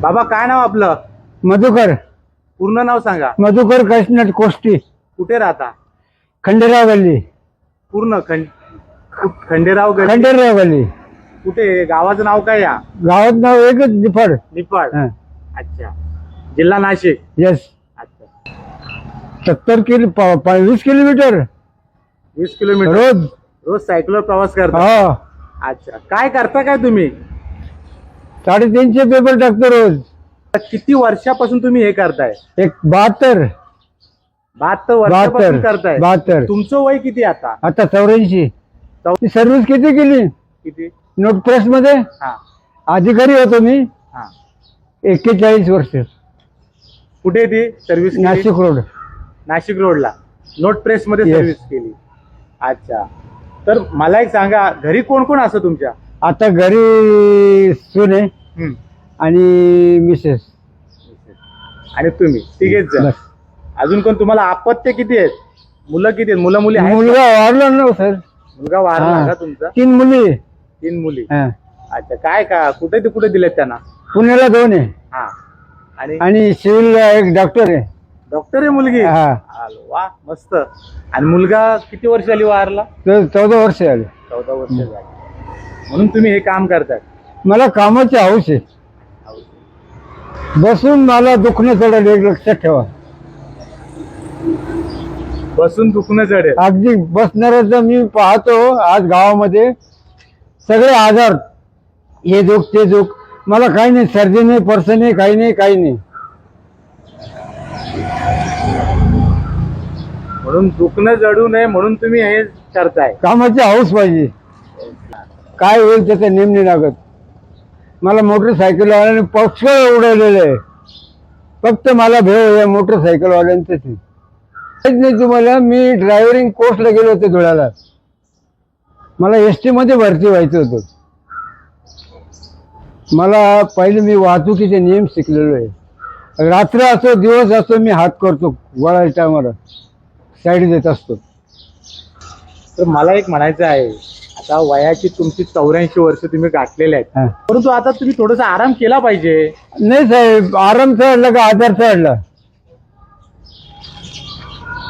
बाबा काय नाव आपलं? मधुकर. पूर्ण नाव सांगा. मधुकर कृष्ण कोष्टी. कुठे राहता? खंडेराव गल्ली. पूर्ण खंड खंडेराव गल्ली. खंडेराव गल्ली. कुठे? गावाचं नाव काय या? गावाचं नाव एकच निफड. निफाड. अच्छा. जिल्हा नाशिक. यस सत्तर किलो वीस किलोमीटर. वीस किलोमीटर. रोज. रोज सायकलवर प्रवास करता? हा. अच्छा. काय करता काय तुम्ही? साडेतीनशे पेपर टाकतो रोज. किती वर्षापासून तुम्ही हे करताय? एक बहात्तर. बहात्तर वर्षापासून बहात्तर. करताय. बहात्तर. तुमचं वय किती आता? आता चौऱ्याऐंशी. चौ- सर्व्हिस किती केली? किती? नोट प्रेस मध्ये हा. अधिकारी होतो मी. हा. एक्केचाळीस वर्ष. कुठे ती? सर्व्हिस नाशिक रोड नाशिक रोडला. नोट प्रेस मध्ये Yes. सर्व्हिस केली. अच्छा. तर मला एक सांगा घरी कोण कोण असं तुमच्या? आता घरी सुने हम्म. आणि मिसेस. आणि तुम्ही तिघेच जण. बस. अजून कोण? तुम्हाला अपत्य किती आहेत? मुलं किती आहेत? मुलं मुली आहेत मुलगा वारला ना सर. मुलगा वारला हा. का तुमचा? तीन मुली तीन मुली. हा. अच्छा काय का? कुठे ते कुठे दिलेत त्यांना? पुण्याला दोन आहे. हा. आणि? आणि सिव्हिल एक डॉक्टर आहे. डॉक्टर आहे मुलगी. हा. आलो, वा मस्त. आणि मुलगा किती वर्ष झाली वारला? तो चौदा वर्ष झाले. चौदा वर्ष झाली. म्हणून तुम्ही हे काम करताय. मला कामाची हौस आहे. बसून मला दुखणं चढेल एक लक्षात ठेवा. बसून दुखणं चढेल. अगदी बसणाऱ्याचं मी पाहतो आज गावामध्ये. सगळे आजार. हे दुख ते दुख. मला काही नाही सर्दी नाही पर्स नाही काही नाही काही नाही. म्हणून दुखणं जडू नये म्हणून तुम्ही हे करताय. कामाची हौस पाहिजे. काय होईल त्याचं नेम लागत. मला मोटरसायकलवाल्याने पक्ष उडवलेलं. आहे फक्त मला भेव या मोटरसायकलवाल्यांचंच आहे. नाही तुम्हाला मी ड्रायव्हरिंग कोर्सला गेलो होते धुळ्याला. मला एस टीमध्ये भरती व्हायचं होतं. मला पहिले मी वाहतुकीचे नियम शिकलेलो आहे. रात्र असो दिवस असो मी हात करतो वळायच्या टायमाला. साईड देत असतो. तर मला एक म्हणायचं आहे आता वयाची तुमची चौऱ्याऐंशी वर्ष तुम्ही गाठलेले आहेत. परंतु आता तुम्ही थोडासा आराम केला पाहिजे. नाही साहेब आराम चढला का आधार चढला?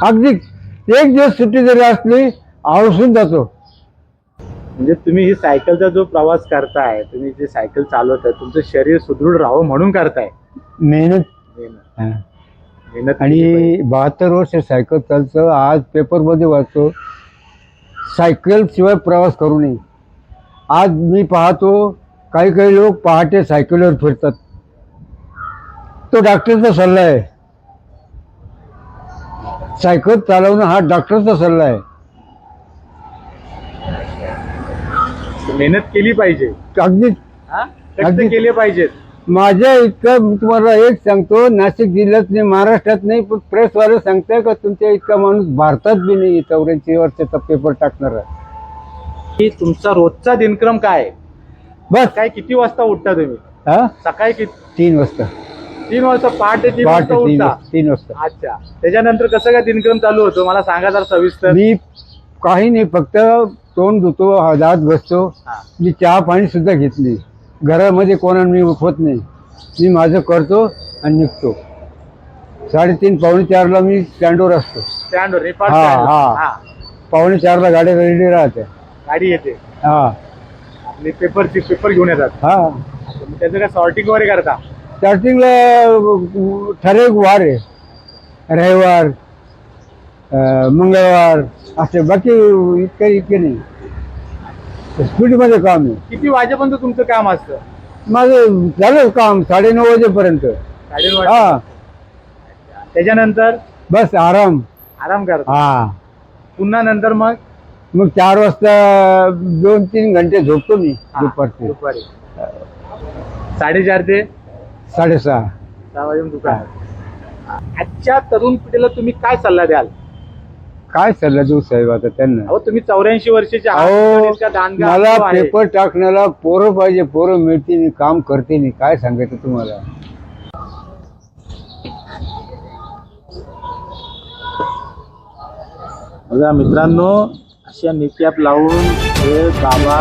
अगदी एक दिवस सुट्टी जरी असली आवसून जातो. म्हणजे तुम्ही ही सायकलचा जो प्रवास करताय तुम्ही जे सायकल चालवताय तुमचं शरीर सुदृढ राहावं म्हणून करताय. मेहनत आणि बहात्तर वर्ष सायकल चालतं आज पेपरमध्ये वाचतो सायकल शिवाय प्रवास करू नये. आज मी पाहतो काही काही लोक पहाटे सायकलवर फिरतात. तो डॉक्टरचा सल्ला आहे. सायकल चालवणं हा डॉक्टरचा सल्ला आहे. मेहनत केली पाहिजे. हा? अगदी. केले पाहिजेत. माझ्या इतकं तुम्हाला एक सांगतो नाशिक जिल्ह्यात नाही महाराष्ट्रात नाही पण प्रेसवाले सांगताय का तुमच्या इतका माणूस भारतात बी नाही चौऱ्याऐंशी वर्षाचा पेपर टाकणार आहे. की तुमचा रोजचा दिनक्रम काय? आहे? बस. काय किती वाजता उठता तुम्ही? हा? सकाळी किती तीन वाजता. तीन वाजता पहाटे तीन वाजता तीन उठता? वाजता तीन वाजता. अच्छा. त्याच्यानंतर कसं काय दिनक्रम चालू होतो? मला सांगा जरा सविस्तर. मी काही नाही फक्त तोंड धुतो हा दात बसतो. मी चहा पाणी सुद्धा घेतली घरामध्ये कोणा मी होत नाही. मी माझं करतो आणि निघतो. साडेतीन पावणे चारला मी स्टँडवर असतो. स्टँडवर हा. हा. हा. पावणे चारला गाडी रेडी राहते. गाडी येते. हा. आपली पेपरची पेपर घेऊन येतात. हा. मग त्याचं काय सॉर्टिंग वगैरे करता? स्टार्टिंगला ठराविक वार आहे. रविवार अं, मंगळवार असे बाकी इतके इतके नाही. स्पीडमध्ये काम आहे. किती वाजेपर्यंत तुमचं काम असतं? माझं झालं काम साडेनऊ वाजेपर्यंत. साडेनऊ वाजता. हा त्याच्यानंतर? बस आराम. आराम करता. हा. पुन्हा नंतर मग? मग चार वाजता दोन तीन घंटे झोपतो मी हा, दुपारचे. दुपारी. साडेचार ते? साडेसहा. सहा वाजून दुकान आजच्या तरुण पिढीला तुम्ही काय सल्ला द्याल? काय सल्ला देऊ साहेब आता त्यांना अहो तुम्ही चौऱ्याऐंशी वर्षाचे आहात, अहो इतका मला आहे. पेपर टाकण्याला पोरं पाहिजे पोरं मिळते नाही काम करते नाही काय सांगायचं तुम्हाला बघा मित्रांनो अशा नित्याप लावून हे बाबा